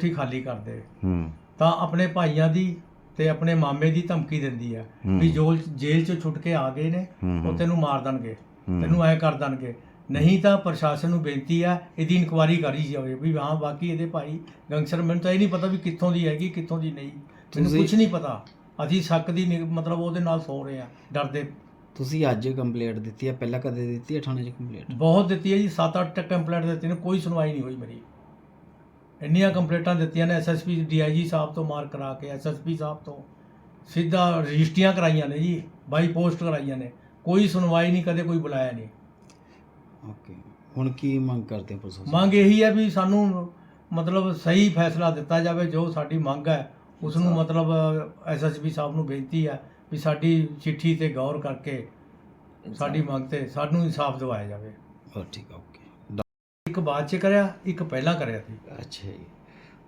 ਕੋਠੀ ਖਾਲੀ ਕਰ ਦੇ। ਹੂੰ। ਤਾਂ ਆਪਣੇ ਭਾਈਆਂ ਦੀ ਤੇ ਆਪਣੇ ਮਾਮੇ ਦੀ ਧਮਕੀ ਦਿੰਦੀ ਹੈ। ਵੀ ਜੋ ਜੇਲ੍ਹ ਚੋਂ ਛੁੱਟ ਕੇ ਆ ਗਏ ਨੇ ਉਹ ਤੈਨੂੰ ਮਾਰ ਦੇਣਗੇ। ਤੈਨੂੰ ਐ ਕਰ ਦੇਣਗੇ। ਨਹੀਂ ਤਾਂ ਪ੍ਰਸ਼ਾਸਨ ਨੂੰ ਬੇਨਤੀ ਹੈ ਇਹਦੀ ਇਨਕੁਆਇਰੀ ਕਰੀ ਜਾਵੇ ਵੀ ਹਾਂ ਬਾਕੀ ਇਹਦੇ ਭਾਈ ਗੰਗਸਰ ਮੈਨੂੰ ਤਾਂ ਇਹ ਨਹੀਂ ਪਤਾ ਵੀ ਕਿੱਥੋਂ ਦੀ ਹੈਗੀ ਕਿੱਥੋਂ ਦੀ ਨਹੀਂ। ਮੈਨੂੰ ਕੁਝ ਨਹੀਂ ਪਤਾ। ਅਸੀਂ ਸ਼ੱਕ ਦੀ ਮਤਲਬ ਉਹਦੇ ਨਾਲ ਸੋ ਰਹੇ ਆ ਡਰਦੇ। ਤੁਸੀਂ ਅੱਜ ਕੰਪਲੇਂਟ ਦਿੱਤੀ ਹੈ ਪਹਿਲਾਂ ਕਦੇ ਦਿੱਤੀ ਹੈ ਥਾਣੇ 'ਚ ਕੰਪਲੇਂਟ? ਬਹੁਤ ਦਿੱਤੀ ਹੈ ਜੀ 7-8 ਕੰਪਲੇਂਟ ਦਿੱਤੀ ਨੇ ਕੋਈ ਸੁਣਵਾਈ ਨਹੀਂ ਹੋਈ ਮੇਰੀ। ਇੰਨੀਆਂ ਕੰਪਲੇਂਟਾਂ ਦਿੱਤੀਆਂ ਨੇ ਐਸਐਸਪੀ ਡੀਆਈਜੀ ਸਾਹਿਬ ਤੋਂ ਮਾਰ ਕਰਾ ਕੇ ਐਸਐਸਪੀ ਸਾਹਿਬ ਤੋਂ। ਸਿੱਧਾ ਰਜਿਸਟਰੀਆਂ ਕਰਾਈਆਂ ਨੇ ਜੀ ਬਾਈ ਪੋਸਟ ਕਰਾਈਆਂ ਨੇ। ਕੋਈ ਸੁਣਵਾਈ ਨਹੀਂ ਕਦੇ ਕੋਈ ਬੁਲਾਇਆ ਨਹੀਂ। ਓਕੇ ਹੁਣ ਕੀ ਮੰਗ ਕਰਦੇ ਪ੍ਰਸ਼ਾਸਨ? ਮੰਗ ਇਹੀ ਹੈ ਵੀ ਸਾਨੂੰ ਮਤਲਬ ਸਹੀ ਫੈਸਲਾ ਦਿੱਤਾ ਜਾਵੇ ਜੋ ਸਾਡੀ ਮੰਗ ਹੈ ਉਸ ਨੂੰ ਮਤਲਬ ਐਸਐਸਪੀ ਸਾਹਿਬ ਨੂੰ ਬੇਨਤੀ ਹੈ ਵੀ ਸਾਡੀ ਚਿੱਠੀ ਤੇ ਗੌਰ ਕਰਕੇ ਸਾਡੀ ਮੰਗ ਤੇ ਸਾਨੂੰ ਇਨਸਾਫ ਦਿਵਾਇਆ ਜਾਵੇ। ਹਾਂ ਠੀਕ ਹੈ ਓਕੇ। ਇੱਕ ਬਾਅਦ ਚ ਕਰਿਆ ਇੱਕ ਪਹਿਲਾਂ ਕਰਿਆ ਸੀ। ਅੱਛਾ ਜੀ।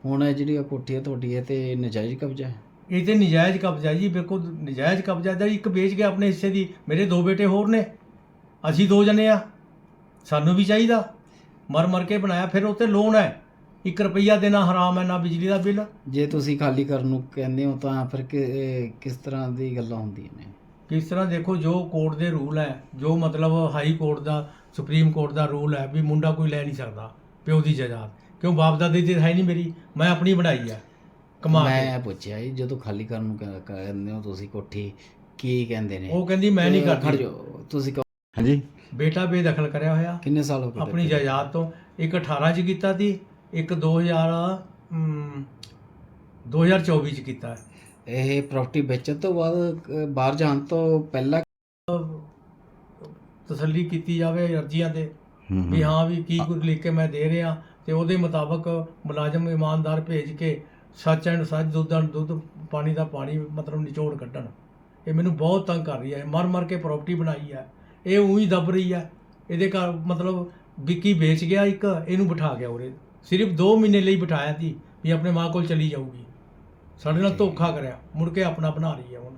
ਹੁਣ ਇਹ ਜਿਹੜੀ ਕੋਠੀ ਹੈ ਤੁਹਾਡੀ ਹੈ ਤੇ ਨਜਾਇਜ਼ ਕਬਜ਼ਾ ਹੈ? ਇਹ ਤੇ ਨਜਾਇਜ਼ ਕਬਜ਼ਾ ਜੀ ਬਿਲਕੁਲ ਨਜਾਇਜ਼ ਕਬਜ਼ਾ ਦਾ ਇੱਕ ਵੇਚ ਗਿਆ ਆਪਣੇ ਹਿੱਸੇ ਦੀ ਮੇਰੇ ਦੋ ਬੇਟੇ ਹੋਰ ਨੇ ਅਸੀਂ ਦੋ ਜਣੇ ਆ ਸਾਨੂੰ ਵੀ ਚਾਹੀਦਾ। ਮਰ ਮਰ ਕੇ ਬਣਾਇਆ ਫਿਰ ਉੱਤੇ ਲੋਨ ਹੈ 1 ਰੁਪਈਆ ਦੇਣਾ ਹਰਾਮ ਹੈ ਨਾ ਬਿਜਲੀ ਦਾ ਬਿੱਲ। ਜੇ ਤੁਸੀਂ ਖਾਲੀ ਕਰਨ ਨੂੰ ਕਹਿੰਦੇ ਹੋ ਤਾਂ ਫਿਰ ਕਿ- ਕਿਸ ਤਰ੍ਹਾਂ ਦੀ ਗੱਲਾਂ ਹੁੰਦੀਆਂ ਨੇ? ਕਿਸ ਤਰ੍ਹਾਂ ਦੇਖੋ ਜੋ ਕੋਰਟ ਦੇ ਰੂਲ ਹੈ ਜੋ ਮਤਲਬ ਹਾਈ ਕੋਰਟ ਦਾ ਸੁਪਰੀਮ ਕੋਰਟ ਦਾ ਰੂਲ ਹੈ ਵੀ ਮੁੰਡਾ ਕੋਈ ਲੈ ਨਹੀਂ ਸਕਦਾ ਪਿਓ ਦੀ ਜਾਇਦਾਦ। ਕਿਉਂ ਬਾਪ ਦਾਦੇ ਦੀ ਹੈ ਨਹੀਂ ਮੇਰੀ? ਮੈਂ ਆਪਣੀ ਬਣਾਈ ਹੈ। ਕਮਾ ਕੇ। ਮੈਂ ਪੁੱਛਿਆ ਜੀ ਜਦੋਂ ਖਾਲੀ ਕਰਨ ਨੂੰ ਕਹਿ- ਕਹਿੰਦੇ ਹੋ ਤੁਸੀਂ ਕੋਠੀ ਕੀ ਕਹਿੰਦੇ ਨੇ? ਉਹ ਕਹਿੰਦੀ ਮੈਂ ਨਹੀਂ ਖੜ ਕਰਦੀ। ਜਾਓ ਤੁਸੀਂ ਕਹੋ, ਹਾਂਜੀ। ਬੇਟਾ ਬੇਦਖਲ ਕਰਿਆ ਹੋਇਆ। ਕਿੰਨੇ ਸਾਲ ਹੋ ਗਏ ਆਪਣੀ ਦਿੱਤੇ? ਜਾਇਦਾਦ ਤੋਂ। ਇੱਕ 18 ਚ ਕੀਤਾ ਸੀ ਇੱਕ 2000 ਅਮ, 2024 ਚ ਕੀਤਾ। ਇਹ ਪ੍ਰਾਪਰਟੀ ਵੇਚਣ ਤੋਂ ਬਾਅਦ ਬਾਹਰ ਜਾਣ ਤੋਂ ਪਹਿਲਾਂ ਤਸੱਲੀ ਕੀਤੀ ਜਾਵੇ ਅਰਜ਼ੀਆਂ ਹੂੰ, ਵੀ ਹਾਂ ਵੀ ਕੀ ਕੁਝ ਲਿਖ ਕੇ ਮੈਂ ਦੇ ਰਿਹਾ ਤੇ ਉਹਦੇ ਮੁਤਾਬਕ ਮੁਲਾਜ਼ਮ ਇਮਾਨਦਾਰ ਭੇਜ ਕੇ ਸੱਚ ਐਂਡ ਸੱਚ ਦੁੱਧ ਐਂਡ ਦੁੱਧ ਪਾਣੀ ਦਾ ਪਾਣੀ ਮਤਲਬ ਨਿਚੋੜ ਕੱਢਣ। ਇਹ ਮੈਨੂੰ ਬਹੁਤ ਤੰਗ ਕਰ ਰਹੀ ਹੈ। ਮਰ ਮਰ ਕੇ ਪ੍ਰਾਪਰਟੀ ਬਣਾਈ ਹੈ। ਇਹ ਉਹੀ ਦੱਬ ਰਹੀ ਹੈ। ਇਹਦੇ ਘਰ ਮਤਲਬ ਵਿੱਕੀ ਵੇਚ ਗਿਆ ਇੱਕ ਇਹਨੂੰ ਬਿਠਾ ਗਿਆ ਉਰੇ। ਸਿਰਫ 2 ਮਹੀਨੇ ਲਈ ਬਿਠਾਇਆ ਸੀ ਵੀ ਆਪਣੇ ਮਾਂ ਕੋਲ ਚਲੀ ਜਾਊਗੀ। ਸਾਡੇ ਨਾਲ ਧੋਖਾ ਕਰਿਆ। ਮੁੜ ਕੇ ਆਪਣਾ ਬਣਾ ਰਹੀ ਹੈ ਹੁਣ।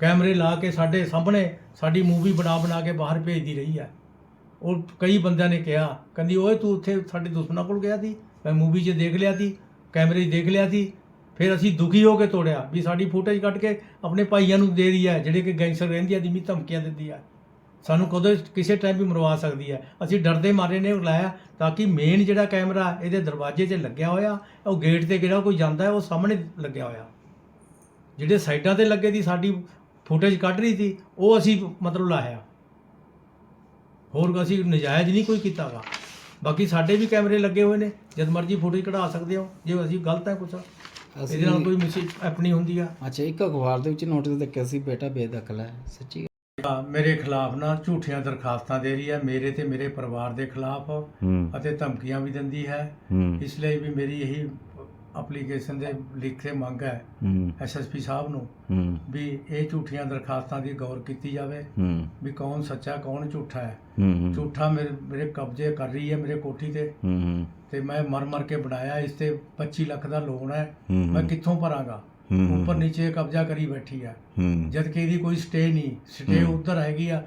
ਕੈਮਰੇ ਲਾ ਕੇ ਸਾਡੇ ਸਾਹਮਣੇ ਸਾਡੀ ਮੂਵੀ ਬਣਾ ਬਣਾ ਕੇ ਬਾਹਰ ਭੇਜਦੀ ਰਹੀ ਹੈ ਉਹ ਕਈ ਬੰਦਿਆਂ ਨੇ ਕਿਹਾ, ਕਹਿੰਦੀ, ਓਏ, ਤੂੰ ਉੱਥੇ ਸਾਡੇ ਦੁਸ਼ਮਣਾਂ ਕੋਲ ਗਿਆ ਸੀ, ਮੈਂ ਮੂਵੀ 'ਚ ਦੇਖ ਲਿਆ ਸੀ, ਕੈਮਰੇ 'ਚ ਦੇਖ ਲਿਆ ਸੀ, ਫਿਰ ਅਸੀਂ ਦੁਖੀ ਹੋ ਕੇ ਤੋੜਿਆ ਵੀ ਸਾਡੀ ਫੁਟੇਜ ਕੱਢ ਕੇ ਆਪਣੇ ਭਾਈਆਂ ਨੂੰ ਦੇ ਰਹੀ ਹੈ ਜਿਹੜੇ ਕਿ ਗੈਂਗਸਟਰ ਰਹਿੰਦੀ ਦੀ ਵੀ ਧਮਕੀਆਂ ਦਿੰਦੀ ਹੈ ਸਾਨੂੰ ਕਦੋਂ ਕਿਸੇ ਟਾਈਮ ਵੀ ਮਰਵਾ ਸਕਦੀ ਹੈ ਅਸੀਂ ਡਰਦੇ ਮਾਰੇ ਨੇ ਲਾਇਆ ਤਾਂ ਕਿ ਮੇਨ ਜਿਹੜਾ ਕੈਮਰਾ ਇਹਦੇ ਦਰਵਾਜ਼ੇ 'ਤੇ ਲੱਗਿਆ ਹੋਇਆ, ਉਹ ਗੇਟ ਤੇ ਜਿਹੜਾ ਕੋਈ ਜਾਂਦਾ ਉਹ ਸਾਹਮਣੇ ਲੱਗਿਆ ਹੋਇਆ। ਜਿਹੜੇ ਸਾਈਡਾਂ ਤੇ ਲੱਗੇ ਦੀ ਸਾਡੀ ਫੁਟੇਜ ਕੱਢ ਰਹੀ ਸੀ ਉਹ ਅਸੀਂ ਮਤਲਬ ਲਾਇਆ। ਹੋਰ ਅਸੀਂ ਨਜਾਇਜ਼ ਨਹੀਂ ਕੋਈ ਕੀਤਾਗਾ ਬਾਕੀ ਸਾਡੇ ਵੀ ਕੈਮਰੇ ਲੱਗੇ ਹੋਏ ਨੇ ਜਦ ਮਰਜ਼ੀ ਫੁਟੇਜ ਕਢਾ ਸਕਦੇ ਹੋ ਜੇ ਅਸੀਂ ਗਲਤ ਹੈ ਕੁਛ। ਇਹਦੇ ਨਾਲ ਕੋਈ ਮਿਸ ਆਪਣੀ ਹੁੰਦੀ ਆ। ਅੱਛਾ ਇੱਕ ਅਖਬਾਰ ਦੇ ਵਿੱਚ ਨੋਟਿਸ ਦੇਖਿਆ ਸੀ ਬੇਟਾ ਬੇਦਖਲ ਹੈ ਸੱਚੀ ਮੇਰੇ ਖਿਲਾਫ ਨਾ ਝੂਠੀਆਂ ਦਰਖਾਸਤਾਂ ਦੇ ਰਹੀ ਹੈ ਮੇਰੇ ਤੇ ਮੇਰੇ ਪਰਿਵਾਰ ਦੇ ਖਿਲਾਫ ਅਤੇ ਧਮਕੀਆਂ ਵੀ ਦਿੰਦੀ ਹੈ। ਹੂੰ। ਇਸ ਲਈ ਵੀ ਮੇਰੀ ਇਹੀ ਐਪਲੀਕੇਸ਼ਨ ਦੇ ਲਿਖ ਕੇ ਮੰਗ ਹੈ ਹੂੰ। ਐਸਐਸਪੀ ਸਾਹਿਬ ਨੂੰ ਹੂੰ। ਵੀ ਇਹ ਝੂਠੀਆਂ ਦਰਖਾਸਤਾਂ ਦੀ ਗੌਰ ਕੀਤੀ ਜਾਵੇ ਹੂੰ। ਵੀ ਕੌਣ ਸੱਚਾ ਕੌਣ ਝੂਠਾ ਹੈ। ਹੂੰ ਝੂਠਾ ਮੇਰੇ ਮੇਰੇ ਕਬਜ਼ੇ ਕਰ ਰਹੀ ਹੈ ਮੇਰੇ ਕੋਠੀ ਤੇ। ਹੂੰ ਤੇ ਮੈਂ ਮਰ ਮਰ ਕੇ ਬਣਾਇਆ ਇਸ ਤੇ 25 ਲੱਖ ਦਾ ਲੋਨ ਹੈ। ਮੈਂ ਕਿੱਥੋਂ ਭਰਾਂਗਾ? ਉੱਪਰ ਨੀਚੇ ਕਬਜ਼ਾ ਕਰੀ ਬੈਠੀ ਹੂੰ। ਜਦ ਕਿ ਇਹਦੀ ਕੋਈ ਸਟੇ ਨਹੀਂ। ਸਟੇ। ਉੱਧਰ ਹੈਗੀ ਆ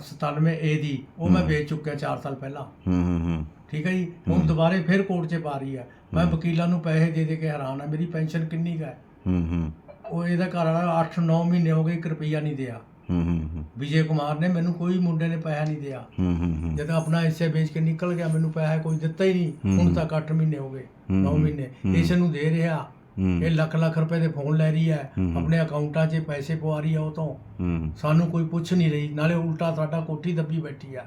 97 ਏ ਦੀ। ਉਹ ਮੈਂ। ਵੇਚ ਚੁੱਕਿਆ 4 ਸਾਲ ਪਹਿਲਾਂ। ਹੂੰ ਹੂੰ। ਠੀਕ ਹੈ ਜੀ? ਹੁਣ। ਦੁਬਾਰੇ ਫਿਰ ਕੋਰਟ 'ਚ ਪਾ ਰਹੀ ਹੈ ਮੈਂ। ਵਕੀਲਾਂ ਨੂੰ ਪੈਸੇ ਦੇ ਦੇ ਕੇ ਹੈਰਾਨ ਆ ਮੇਰੀ ਪੈਨਸ਼ਨ ਕਿੰਨੀ ਕੁ ਹੈ? ਹੂੰ ਹੂੰ। ਉਹ ਇਹਦਾ ਘਰ ਵਾਲਾ 8-9 ਮਹੀਨੇ ਹੋ ਗਏ 1 ਰੁਪਈਆ ਨਹੀਂ ਦਿਆ। ਹੂੰ ਹੂੰ ਵਿਜੇ ਕੁਮਾਰ ਨੇ ਮੈਨੂੰ ਕੋਈ ਮੁੰਡੇ ਨੇ ਪੈਸਾ ਨਹੀਂ ਦਿਆ। ਹੂੰ ਹੂੰ ਜਦ ਆਪਣਾ ਹਿੱਸੇ ਵੇਚ ਕੇ ਨਿਕਲ ਗਿਆ ਮੈਨੂੰ ਪੈਸਾ ਕੋਈ ਦਿੱਤਾ ਹੀ ਨਹੀਂ। ਹੁਣ ਤੱਕ 8 ਮਹੀਨੇ ਹੋ ਗਏ ਹੂੰ। 9 ਮਹੀਨੇ। ਇਸ ਨੂੰ ਦੇ ਰਿਹਾ। ਇਹ ਲੱਖ ਲੱਖ ਰੁਪਏ ਦੇ ਫੋਨ ਲੈ ਰਹੀ ਹੈ। ਆਪਣੇ ਅਕਾਊਂਟਾਂ 'ਚ ਪੈਸੇ ਪਵਾ ਰਹੀ ਹੈ ਉਹ ਤੋਂ। ਸਾਨੂੰ ਕੋਈ ਪੁੱਛ ਨਹੀਂ ਰਹੀ। ਨਾਲੇ ਉਲਟਾ ਸਾਡਾ ਕੋਠੀ ਦੱਬੀ ਬੈਠੀ ਆ।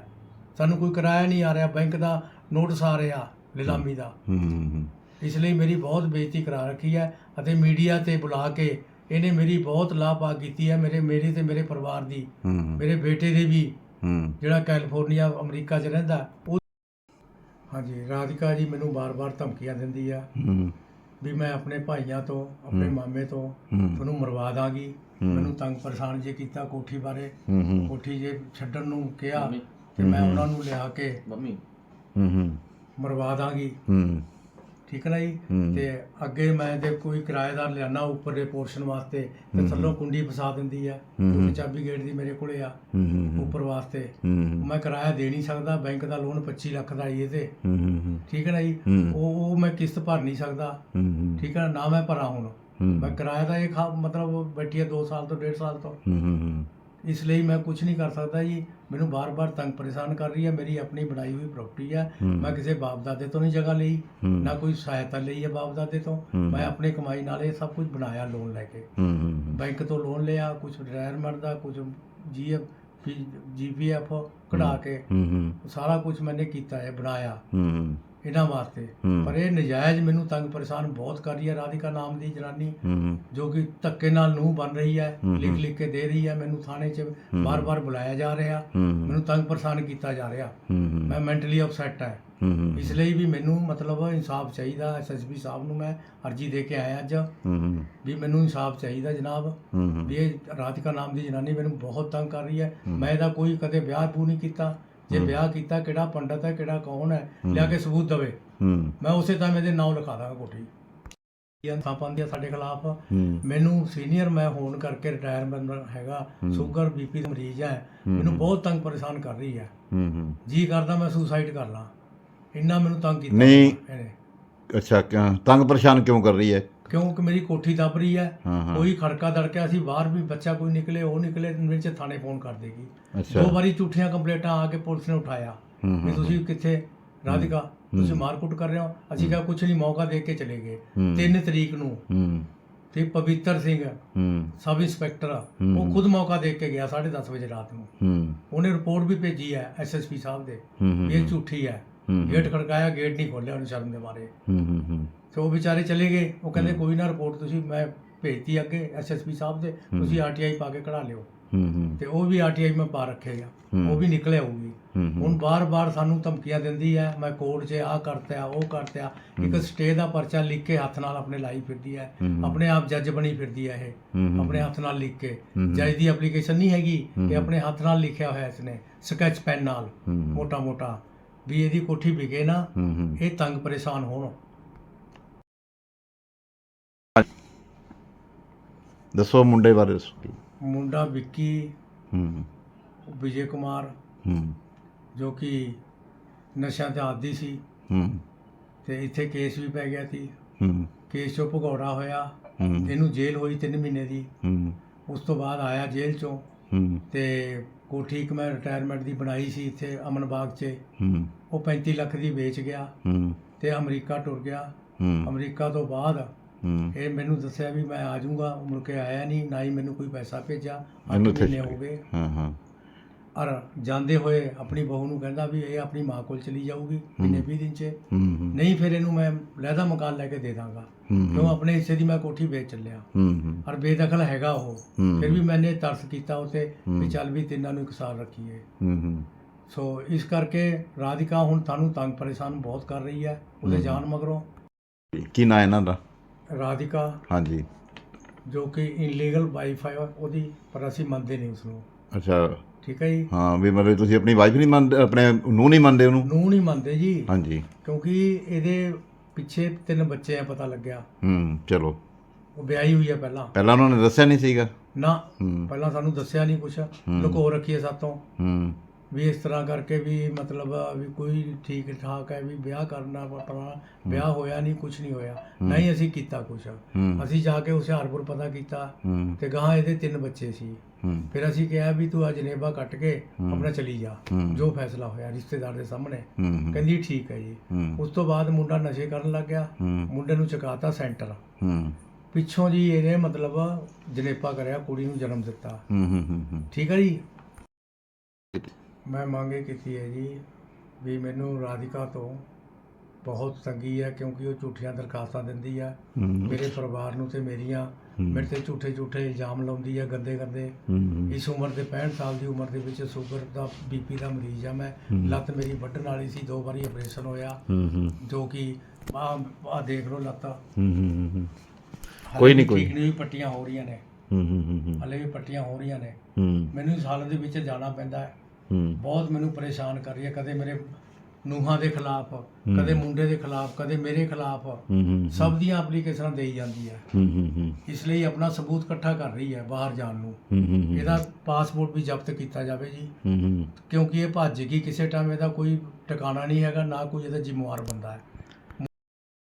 ਸਾਨੂੰ ਕੋਈ ਕਿਰਾਇਆ ਨਹੀਂ ਆ ਰਿਹਾ ਬੈਂਕ ਦਾ। ਨੋਟਿਸ ਆ ਰਿਹਾ ਨਿਲਾਮੀ ਦਾ। ਹੂੰ ਹੂੰ ਇਸ ਲਈ ਮੇਰੀ ਬਹੁਤ ਬੇਇੱਜ਼ਤੀ ਕਰਾ ਰੱਖੀ ਹੈ ਅਤੇ ਮੀਡੀਆ ਤੇ ਬੁਲਾ ਕੇ ਇਹਨੇ ਮੇਰੀ ਬਹੁਤ ਲਾਪਾ ਕੀਤੀ ਹੈ ਮੇਰੇ ਮੇਰੇ ਤੇ ਮੇਰੇ ਪਰਿਵਾਰ ਦੀ। ਹੂੰ ਮੇਰੇ ਬੇਟੇ ਦੇ ਵੀ। ਹੂੰ। ਜਿਹੜਾ ਕੈਲੀਫੋਰਨੀਆ ਅਮਰੀਕਾ 'ਚ ਰਹਿੰਦਾ ਉਹ ਹਾਂਜੀ ਰਾਧਿਕਾ ਜੀ ਮੈਨੂੰ ਬਾਰ-ਬਾਰ ਧਮਕੀਆਂ ਦਿੰਦੀ ਆ। ਹੂੰ ਵੀ ਮੈਂ ਆਪਣੇ ਭਾਈਆਂ ਤੋਂ ਆਪਣੇ। ਮਾਮੇ ਤੋਂ ਤੁਹਾਨੂੰ ਮਰਵਾ ਦਾਂਗੀ। ਮੈਨੂੰ ਤੰਗ ਪਰੇਸ਼ਾਨ ਜੇ ਕੀਤਾ ਕੋਠੀ ਬਾਰੇ। ਕੋਠੀ ਜੇ ਛੱਡਣ ਨੂੰ ਕਿਹਾ। ਤੇ ਮੈਂ। ਉਹਨਾਂ ਨੂੰ ਲਿਆ ਕੇ ਮੰਮੀ। ਹੂੰ ਹੂੰ। ਮਰਵਾ ਦਾਂਗੀ। ਹੂੰ। ਠੀਕ ਹੈ ਨਾ ਜੀ। ਤੇ ਅੱਗੇ ਮੈਂ ਤੇ ਕੋਈ ਕਿਰਾਏਦਾਰ ਲਿਆਣਾ ਉੱਪਰ ਦੇ ਪੋਰਸ਼ਨ ਵਾਸਤੇ ਤੇ ਥੱਲੋਂ ਕੁੰਡੀ ਫਸਾ ਦਿੰਦੀ ਹੂੰ। ਕਿਉਂਕਿ ਚਾਬੀ ਗੇਟ ਦੀ ਮੇਰੇ ਕੋਲੇ ਆ ਉੱਪਰ ਵਾਸਤੇ। ਮੈਂ ਕਿਰਾਇਆ ਦੇ ਨਹੀਂ ਸਕਦਾ ਬੈਂਕ ਦਾ ਲੋਨ 25 ਲੱਖ ਦਾ ਹੀ ਤੇ ਠੀਕ ਹੈ ਨਾ ਜੀ। ਉਹ ਉਹ ਮੈਂ ਕਿਸ਼ਤ ਭਰ ਨਹੀਂ ਸਕਦਾ। ਠੀਕ ਹੈ ਨਾ ਮੈਂ ਭਰਾਂ ਹੁਣ। ਮੈਂ ਕਿਰਾਇਆ ਦਾ ਇਹ ਖਾ ਮਤਲਬ ਬੈਠੀ ਹੈ 2 ਸਾਲ ਤੋਂ 1.5 ਸਾਲ ਤੋਂ। ਹੂੰ ਹੂੰ ਹੂੰ। ਇਸ ਲਈ ਮੈਂ ਕੁਝ ਨਹੀਂ ਕਰ ਸਕਦਾ ਜੀ। ਮੈਨੂੰ ਬਾਰ-ਬਾਰ ਤੰਗ ਪਰੇਸ਼ਾਨ ਕਰ ਰਹੀ ਹੈ। ਮੇਰੀ ਆਪਣੀ ਬਣਾਈ ਹੋਈ ਪ੍ਰਾਪਰਟੀ ਹੈ। ਮੈਂ ਕਿਸੇ ਬਾਪ ਦਾਦੇ ਤੋਂ ਨਹੀਂ ਜਗ੍ਹਾ ਲਈ। ਨਾ ਕੋਈ ਸਹਾਇਤਾ ਲਈ ਹੈ ਬਾਪ ਦਾਦੇ ਤੋਂ। ਮੈਂ ਆਪਣੀ ਕਮਾਈ ਨਾਲ ਇਹ ਸਭ ਕੁਝ ਬਣਾਇਆ ਲੋਨ ਲੈ ਕੇ। ਬੈਂਕ ਤੋਂ ਲੋਨ ਲਿਆ ਕੁਝ ਰਿਟਾਇਰਮੈਂਟ ਦਾ ਕੁਝ ਜੀਐਫ ਜੀਪੀਐਫ ਕਢਾ ਕੇ। ਸਾਰਾ ਕੁਝ ਮੈंने ਕੀਤਾ ਹੈ ਬਣਾਇਆ। ਇਹਨਾਂ ਵਾਸਤੇ। ਪਰ ਇਹ ਨਜਾਇਜ਼ ਮੈਨੂੰ ਤੰਗ ਪਰੇਸ਼ਾਨ ਬਹੁਤ ਕਰ ਰਹੀ ਹੈ ਰਾਧਿਕਾ ਨਾਮ ਦੀ ਜਨਾਨੀ ਜੋ ਕਿ ਧੱਕੇ ਨਾਲ ਨੂੰ ਬਣ ਰਹੀ ਹੈ। ਲਿਖ ਲਿਖ ਕੇ ਦੇ ਰਹੀ ਹੈ ਮੈਨੂੰ ਥਾਣੇ 'ਚ ਬਾਰ-ਬਾਰ ਬੁਲਾਇਆ ਜਾ ਰਿਹਾ। ਮੈਨੂੰ ਤੰਗ ਪਰੇਸ਼ਾਨ ਕੀਤਾ ਜਾ ਰਿਹਾ। ਮੈਂ ਮੈਂਟਲੀ ਅਪਸੈਟ ਹੈ। ਇਸ ਲਈ ਵੀ ਮੈਨੂੰ ਮਤਲਬ ਇਨਸਾਫ ਚਾਹੀਦਾ ਐਸਐਸਪੀ ਸਾਹਿਬ ਨੂੰ ਮੈਂ ਅਰਜੀ ਦੇ ਕੇ ਆਇਆ ਅੱਜ। ਵੀ ਮੈਨੂੰ ਇਨਸਾਫ ਚਾਹੀਦਾ ਜਨਾਬ। ਵੀ ਇਹ ਰਾਧਿਕਾ ਨਾਮ ਦੀ ਜਨਾਨੀ ਮੈਨੂੰ ਬਹੁਤ ਤੰਗ ਕਰ ਰਹੀ ਹੈ। ਮੈਂ ਇਹਦਾ ਕੋਈ ਕਦੇ ਵਿਆਹ ਪੂ ਨਹੀਂ ਕੀਤਾ। ਜੇ ਵਿਆਹ ਕੀਤਾ ਕਿਹੜਾ ਪੰਡਤ ਹੈ ਕਿਹੜਾ ਕੌਣ ਹੈ ਲਿਆ ਕੇ ਸਬੂਤ ਦਵੇ। ਮੈਂ ਉਸੇ ਟਾਈਮ ਇਹਦੇ ਨਾਮ ਲਿਖਾ ਦਾਂਗਾ ਕੋਠੀ। ਇਹ ਥਾਪਾਂ ਦੀਆਂ ਸਾਡੇ ਖਿਲਾਫ। ਮੈਨੂੰ ਸੀਨੀਅਰ ਮੈਂ ਹੋਣ ਕਰਕੇ ਰਿਟਾਇਰਮੈਂਟ ਹੈਗਾ। ਸ਼ੂਗਰ ਬੀਪੀ ਦਾ ਮਰੀਜ਼ ਹੈ। ਮੈਨੂੰ ਬਹੁਤ ਤੰਗ ਪਰੇਸ਼ਾਨ ਕਰ ਰਹੀ ਹੈ। ਜੀ ਕਰਦਾ ਮੈਂ ਸੁਸਾਈਡ ਕਰ ਲਾਂ। ਇੰਨਾ ਮੈਨੂੰ ਤੰਗ ਕੀਤਾ ਨਹੀਂ। ਅੱਛਾ ਤੰਗ ਪਰੇਸ਼ਾਨ ਕਿਉਂ ਕਰ ਰਹੀ ਹੈ? ਕਿਉਂਕਿ ਮੇਰੀ ਕੋਠੀ ਦੱਬ ਰਹੀ ਹੈ। ਕੋਈ ਖੜਕਾ ਦੜਕਿਆ ਸੀ ਬਾਹਰ ਵੀ ਬੱਚਾ ਕੋਈ ਨਿਕਲੇ ਉਹ ਨਿਕਲੇ ਮੇਰੇ ਚ ਥਾਣੇ ਫੋਨ ਕਰ ਦੇਗੀ। ਦੋ ਵਾਰੀ ਝੂਠੀਆਂ ਕੰਪਲੇਂਟਾਂ ਆ ਕੇ ਪੁਲਿਸ ਨੇ ਉਠਾਇਆ। ਵੀ ਤੁਸੀਂ ਕਿੱਥੇ? ਰਾਧਿਕਾ ਤੁਸੀਂ ਮਾਰਕੁੱਟ ਕਰ ਰਹੇ ਹੋ। ਅਸੀਂ ਕਿਹਾ ਕੁਝ ਨਹੀਂ ਮੌਕਾ ਦੇ ਕੇ ਚਲੇ ਗਏ। ਹੂੰ। 3 ਤਰੀਕ ਨੂੰ। ਤੇ ਪਵਿੱਤਰ ਸਿੰਘ ਸਬ ਇੰਸਪੈਕਟਰ। ਉਹ ਖੁਦ ਮੌਕਾ ਦੇ ਕੇ ਗਿਆ 10:30 ਵਜੇ ਰਾਤ ਨੂੰ। ਉਹਨੇ ਰਿਪੋਰਟ ਵੀ ਭੇਜੀ ਹੈ ਐਸਐਸਪੀ ਸਾਹਿਬ ਦੇ। ਇਹ ਝੂਠੀ ਹੂੰ। ਗੇਟ ਖੜਕਾਇਆ ਗੇਟ ਨਹੀਂ ਖੋਲਿਆ ਉਹਨੇ ਸ਼ਰਮ ਦੇ ਮਾਰੇ। ਹੂੰ ਹੂੰ ਹੂੰ। ਤੇ ਉਹ ਵਿਚਾਰੇ ਚਲੇ ਗਏ। ਉਹ ਕਹਿੰਦੇ ਕੋਈ ਨਾ ਰਿਪੋਰਟ ਤੁਸੀਂ ਮੈਂ ਭੇਜਤੀ ਅੱਗੇ ਐਸਐਸਪੀ ਸਾਹਿਬ ਦੇ ਤੁਸੀਂ ਆਰਟੀਆਈ ਪਾ ਕੇ ਕਢਾ ਲਿਓ। ਹੂੰ ਹੂੰ। ਤੇ ਉਹ ਵੀ ਆਰਟੀਆਈ ਮੈਂ ਪਾ ਰੱਖੇਗਾ। ਉਹ ਵੀ ਨਿਕਲ ਆਊਗੀ ਹੂੰ ਹੁਣ ਬਾਰ-ਬਾਰ ਸਾਨੂੰ ਧਮਕੀਆਂ ਦਿੰਦੀ ਹੈ ਮੈਂ ਕੋਰਟ 'ਚ ਆਹ ਕਰਤਿਆ ਉਹ ਕਰਤਿਆ ਇੱਕ ਸਟੇ ਦਾ ਪਰਚਾ ਲਿਖ ਕੇ ਹੱਥ ਨਾਲ ਆਪਣੇ ਲਾਈ ਫਿਰਦੀ ਹੈ। ਆਪਣੇ ਆਪ ਜੱਜ ਬਣੀ ਫਿਰਦੀ ਹੈ ਇਹ ਆਪਣੇ ਹੱਥ ਨਾਲ ਲਿਖ ਕੇ। ਜੱਜ ਦੀ ਐਪਲੀਕੇਸ਼ਨ ਨਹੀਂ ਹੈਗੀ ਇਹ ਆਪਣੇ ਹੱਥ ਨਾਲ ਲਿਖਿਆ ਹੋਇਆ ਇਸਨੇ। ਸਕੈਚ ਪੈਨ ਨਾਲ। ਮੋਟਾ-ਮੋਟਾ। ਵੀ ਇਹਦੀ ਕੋਠੀ ਵਿਕੇ ਨਾ ਹੂੰ ਹੂੰ। ਇਹ ਤੰਗ ਪਰੇਸ਼ਾਨ ਹੋਣ। ਦੱਸੋ ਮੁੰਡੇ ਬਾਰੇ ਦੱਸੋ ਮੁੰਡਾ ਵਿੱਕੀ ਹੂੰ। ਵਿਜੇ ਕੁਮਾਰ ਹੂੰ। ਜੋ ਕਿ ਨਸ਼ਿਆਂ ਤੇ ਆਦੀ ਸੀ। ਹੂੰ। ਤੇ ਇੱਥੇ ਕੇਸ ਵੀ ਪੈ ਗਿਆ ਸੀ। ਹੂੰ। ਕੇਸ ਚੋਂ ਭਗੌੜਾ ਹੋਇਆ। ਹੂੰ। ਇਹਨੂੰ ਜੇਲ੍ਹ ਹੋਈ 3 ਮਹੀਨੇ ਦੀ। ਹੂੰ। ਉਸ ਤੋਂ ਬਾਅਦ ਆਇਆ ਜੇਲ੍ਹ ਚੋਂ। ਹੂੰ। ਤੇ ਕੋਠੀ ਇੱਕ ਮੈਂ ਰਿਟਾਇਰਮੈਂਟ ਦੀ ਬਣਾਈ ਸੀ ਇੱਥੇ ਅਮਨ ਬਾਗ 'ਚ। ਹੂੰ। ਉਹ 35 ਲੱਖ ਦੀ ਵੇਚ ਗਿਆ। ਹੂੰ। ਤੇ ਅਮਰੀਕਾ ਟੁਰ ਗਿਆ। ਹੂੰ। ਅਮਰੀਕਾ ਤੋਂ ਬਾਅਦ ਹੂੰ। ਇਹ ਮੈਨੂੰ ਦੱਸਿਆ ਵੀ ਮੈਂ ਆ ਜਾਊਂਗਾ। ਮੁੜ ਕੇ ਆਇਆ ਨਹੀਂ ਨਾ ਹੀ ਮੈਨੂੰ ਕੋਈ ਪੈਸਾ ਭੇਜਿਆ। ਅੱਠ ਇਹਨੂੰ ਇੱਥੇ ਮਹੀਨੇ ਹੋ ਗਏ। ਹਾਂ ਹਾਂ। ਔਰ ਜਾਂਦੇ ਹੋਏ ਆਪਣੀ ਬਹੂ ਨੂੰ ਕਹਿੰਦਾ ਵੀ ਇਹ ਆਪਣੀ ਮਾਂ ਕੋਲ ਚਲੀ ਜਾਊਗੀ ਮਹੀਨੇ 20 ਦਿਨ 'ਚ। ਨਹੀਂ ਫਿਰ ਇਹਨੂੰ ਮੈਂ ਲਹਿਦਾ ਮਕਾਨ ਲੈ ਕੇ ਦੇ ਦਾਂਗਾ। ਕਿਉਂ ਆਪਣੇ ਹਿੱਸੇ ਦੀ ਮੈਂ ਕੋਠੀ ਵੇਚ ਚੱਲਿਆ। ਔਰ ਬੇਦਖਲ ਹੈਗਾ ਉਹ। ਫਿਰ ਵੀ ਮੈਨੇ ਤਰਸ ਕੀਤਾ ਉਤੇ ਵੀ। ਚੱਲ ਵੀ ਤਿੰਨਾਂ ਨੂੰ ਇਕਸਾਰ ਰੱਖੀਏ। ਹੂੰ ਹੂੰ। ਸੋ ਇਸ ਕਰਕੇ ਰਾਧਿਕਾ ਹੁਣ ਤੁਹਾਨੂੰ ਤੰਗ ਪਰੇਸ਼ਾਨ ਬਹੁਤ ਕਰ ਰਹੀ ਹੈ ਉਹਦੇ ਜਾਣ ਮਗਰੋਂ। ਕੀ ਨਾਂ ਇਹਨਾਂ ਦਾ? ਰਾਧਿਕਾ। ਹਾਂਜੀ। ਜੋ ਕਿ ਇਨਲੀਗਲ ਵਾਈਫਾਈ ਉਹਦੀ ਪਰ ਅਸੀਂ ਮੰਨਦੇ ਨਹੀਂ ਉਸ ਨੂੰ ਅੱਛਾ। ਠੀਕ ਹੈ ਜੀ? ਹਾਂ ਵੀ ਮਤਲਬ ਤੁਸੀਂ ਆਪਣੀ ਵਾਈਫ ਨਹੀਂ ਮੰਨਦੇ ਆਪਣੇ ਨੂੰ ਨਹੀਂ ਮੰਨਦੇ ਉਹਨੂੰ? ਨੂੰ ਨਹੀਂ ਮੰਨਦੇ ਜੀ। ਹਾਂਜੀ। ਕਿਉਂਕਿ ਇਹਦੇ ਪਿੱਛੇ ਤਿੰਨ ਬੱਚੇ ਆ ਪਤਾ ਲੱਗਿਆ। ਹੂੰ ਚਲੋ। ਉਹ ਵਿਆਹੀ ਹੋਈ ਹੈ ਪਹਿਲਾਂ। ਪਹਿਲਾਂ ਉਹਨਾਂ ਨੇ ਦੱਸਿਆ ਨਹੀਂ ਸੀਗਾ? ਨਾ। ਪਹਿਲਾਂ ਸਾਨੂੰ ਦੱਸਿਆ ਨਹੀਂ ਕੁਛ। ਲੁਕੋ ਰੱਖੀ ਹੈ ਸਾਤੋਂ। ਹੂੰ। ਵੀ ਇਸ ਤਰ੍ਹਾਂ ਕਰਕੇ ਵੀ ਮਤਲਬ ਵੀ ਕੋਈ ਠੀਕ ਠਾਕ ਹੈ ਵੀ ਵਿਆਹ ਕਰਨਾ ਆਪਣਾ ਵਿਆਹ ਹੋਇਆ ਨਹੀਂ ਕੁਝ ਨਹੀਂ ਹੋਇਆ। ਨਹੀਂ ਅਸੀਂ ਕੀਤਾ ਕੁਝ ਅਸੀਂ ਜਾ ਕੇ ਹੁਸ਼ਿਆਰਪੁਰ ਪਤਾ ਕੀਤਾ ਤੇ ਗਾਂ ਇਹਦੇ ਤਿੰਨ ਬੱਚੇ ਸੀ। ਫਿਰ ਅਸੀਂ ਕਿਹਾ ਵੀ ਤੂੰ ਅੱਜ ਜਨੇਬਾ ਕੱਟ ਕੇ ਆਪਣਾ ਚਲੀ ਜਾ। ਜੋ ਫੈਸਲਾ ਹੋਇਆ ਰਿਸ਼ਤੇਦਾਰ ਦੇ ਸਾਹਮਣੇ। ਕਹਿੰਦੀ ਠੀਕ ਹੈ ਜੀ। ਉਸ ਤੋਂ ਬਾਅਦ ਮੁੰਡਾ ਨਸ਼ੇ ਕਰਨ ਲੱਗ ਗਿਆ। ਮੁੰਡੇ ਨੂੰ ਚਕਾਤਾ ਸੈਂਟਰ। ਪਿੱਛੋਂ ਜੀ ਇਹਨੇ ਮਤਲਬ ਜਨੇਪਾ ਕਰਿਆ ਕੁੜੀ ਨੂੰ ਜਨਮ ਦਿੱਤਾ। ਠੀਕ ਹੈ ਜੀ? ਮੈਂ ਮੰਗ ਇਹ ਕੀਤੀ ਹੈ ਜੀ ਵੀ ਮੈਨੂੰ ਰਾਧਿਕਾ ਤੋਂ ਬਹੁਤ ਤੰਗੀ ਹੈ ਕਿਉਂਕਿ ਉਹ ਝੂਠੀਆਂ ਦਰਖਾਸਤਾਂ ਦਿੰਦੀ ਹੂੰ। ਮੇਰੇ ਪਰਿਵਾਰ ਨੂੰ ਤੇ ਮੇਰੀਆਂ। ਮੇਰੇ ਤੇ ਝੂਠੇ ਝੂਠੇ ਇਲਜ਼ਾਮ ਲਾਉਂਦੀ ਹੈ ਗੰਦੇ ਗੰਦੇ। ਇਸ ਉਮਰ ਦੇ 65 ਸਾਲ ਦੀ ਉਮਰ ਦੇ ਵਿੱਚ ਸ਼ੂਗਰ ਦਾ ਬੀਪੀ ਦਾ ਮਰੀਜ਼ ਆ ਮੈਂ। ਲੱਤ ਮੇਰੀ ਵੱਢਣ ਵਾਲੀ ਸੀ ਦੋ ਵਾਰੀ ਆਪਰੇਸ਼ਨ ਹੋਇਆ। ਜੋ ਕਿ ਆ ਆ ਦੇਖ ਲਓ ਲੱਤਾਂ। ਕੋਈ ਨਹੀਂ, ਕੋਈ ਠੀਕ ਨਹੀਂ ਪੱਟੀਆਂ ਹੋ ਰਹੀਆਂ ਨੇ। ਹਲੇ ਵੀ ਪੱਟੀਆਂ ਹੋ ਰਹੀਆਂ ਨੇ। ਮੈਨੂੰ ਇਸ ਹਾਲਤ ਦੇ ਵਿੱਚ ਜਾਣਾ ਪੈਂਦਾ ਹੂੰ। ਬਹੁਤ ਮੈਨੂੰ ਪਰੇਸ਼ਾਨ ਕਰ ਰਹੀ ਹੈ ਕਦੇ ਮੇਰੇ ਨੂਹਾਂ ਦੇ ਖਿਲਾਫ ਕਦੇ ਮੁੰਡੇ ਦੇ ਖਿਲਾਫ ਕਦੇ ਮੇਰੇ ਖਿਲਾਫ। ਸਭ ਦੀਆਂ ਐਪਲੀਕੇਸ਼ਨਾਂ ਦੇਈ ਜਾਂਦੀ ਹੈ। ਇਸ ਲਈ ਆਪਣਾ ਸਬੂਤ ਇਕੱਠਾ ਕਰ ਰਹੀ ਹੈ ਬਾਹਰ ਜਾਣ ਨੂੰ। ਇਹਦਾ ਪਾਸਪੋਰਟ ਵੀ ਜ਼ਬਤ ਕੀਤਾ ਜਾਵੇ ਜੀ। ਕਿਉਂਕਿ ਇਹ ਭੱਜ ਗਈ ਕਿਸੇ ਟਾਈਮ ਇਹਦਾ ਕੋਈ ਟਿਕਾਣਾ ਨਹੀਂ ਹੈਗਾ ਨਾ ਕੋਈ ਇਹਦਾ ਜ਼ਿੰਮੇਵਾਰ ਬੰਦਾ ਹੈ।